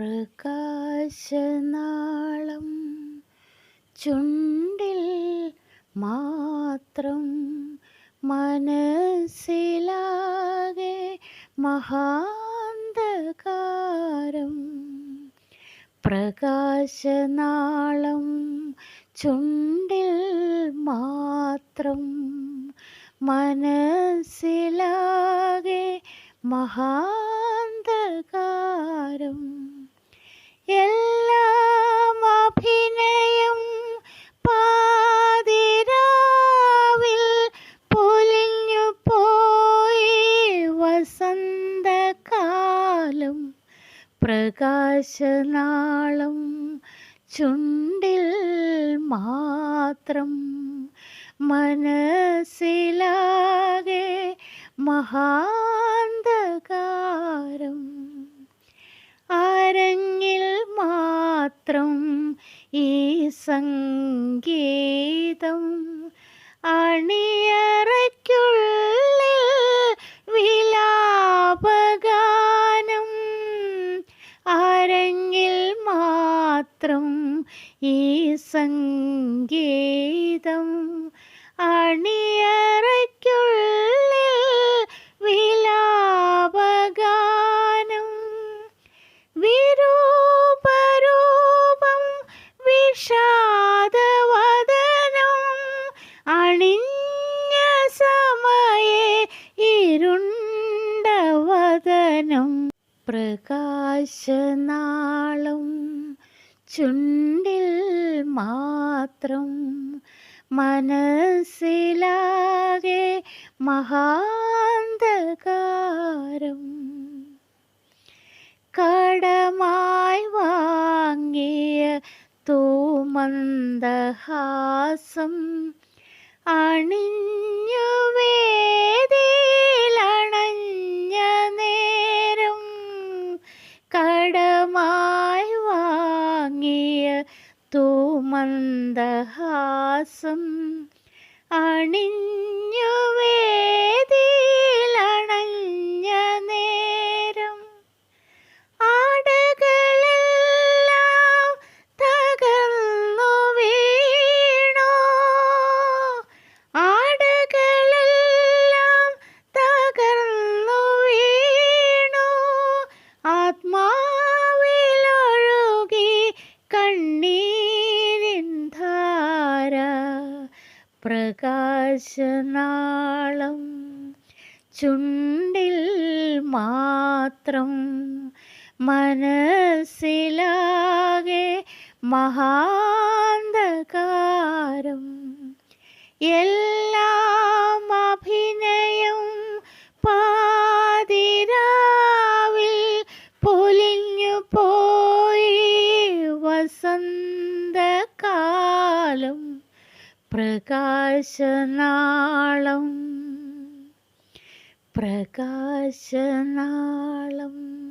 പ്രകാശനാളം ചുണ്ടിൽ മാത്രം മനസ്സിലാകെ മഹാന്തകാരം പ്രകാശനാളം ചുണ്ടിൽ മാത്രം മനസ്സിലാകെ മഹാന്തകാരം എല്ലാം അഭിനയം പാതിരാവിൽ പൊലിഞ്ഞു പോയി വസന്തകാലം. പ്രകാശനാളം ചുണ്ടിൽ മാത്രം മനസ്സിലാകെ മഹാന്തകാരം മാത്രം ഈ സംഗീതം അണിയറയ്ക്കുള്ളിൽ വിലാപഗാനം അരങ്ങിൽ മാത്രം ഈ സംഗീതം അണിയറയ്ക്കുള്ളിൽ ഇരുണ്ടവദനം പ്രകാശനാളും ചുണ്ടിൽ മാത്രം മനസ്സിലാകെ മഹാന്തകാരം കടമായി വാങ്ങിയ തൂമന്ദഹാസം അണിഞ്ഞു വാങ്ങിയ തൂമന്ദഹാസം അണിഞ്ഞു പ്രകാശനാളം ചുണ്ടിൽ മാത്രം മനസ്സിലാകെ മഹാന്തകാരം എല്ലാം അഭിനയം പാതിരാവിൽ പൊലിഞ്ഞു പോയി വസന്തകാലം. പ്രകാശനാളം. പ്രകാശനാളം.